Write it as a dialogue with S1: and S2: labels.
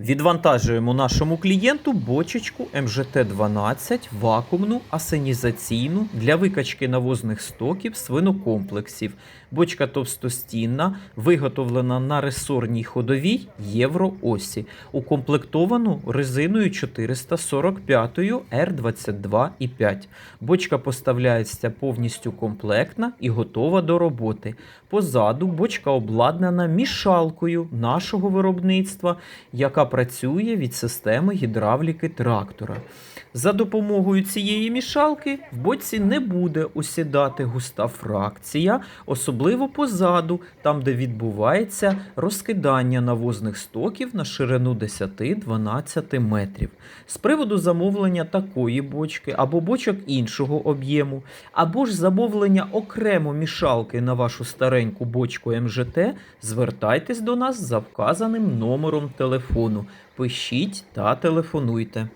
S1: Відвантажуємо нашому клієнту бочечку МЖТ-12 вакуумну асенізаційну для викачки навозних стоків свинокомплексів. Бочка товстостінна, виготовлена на ресорній ходовій євроосі, укомплектовану резиною 445 R22,5. Бочка поставляється повністю комплектна і готова до роботи. Позаду бочка обладнана мішалкою нашого виробництва, яка працює від системи гідравліки трактора. За допомогою цієї мішалки в бочці не буде осідати густа фракція, особливо позаду, там де відбувається розкидання навозних стоків на ширину 10-12 метрів. З приводу замовлення такої бочки або бочок іншого об'єму, або ж замовлення окремо мішалки на вашу стареньку бочку МЖТ, звертайтесь до нас за вказаним номером телефону. Пишіть та телефонуйте.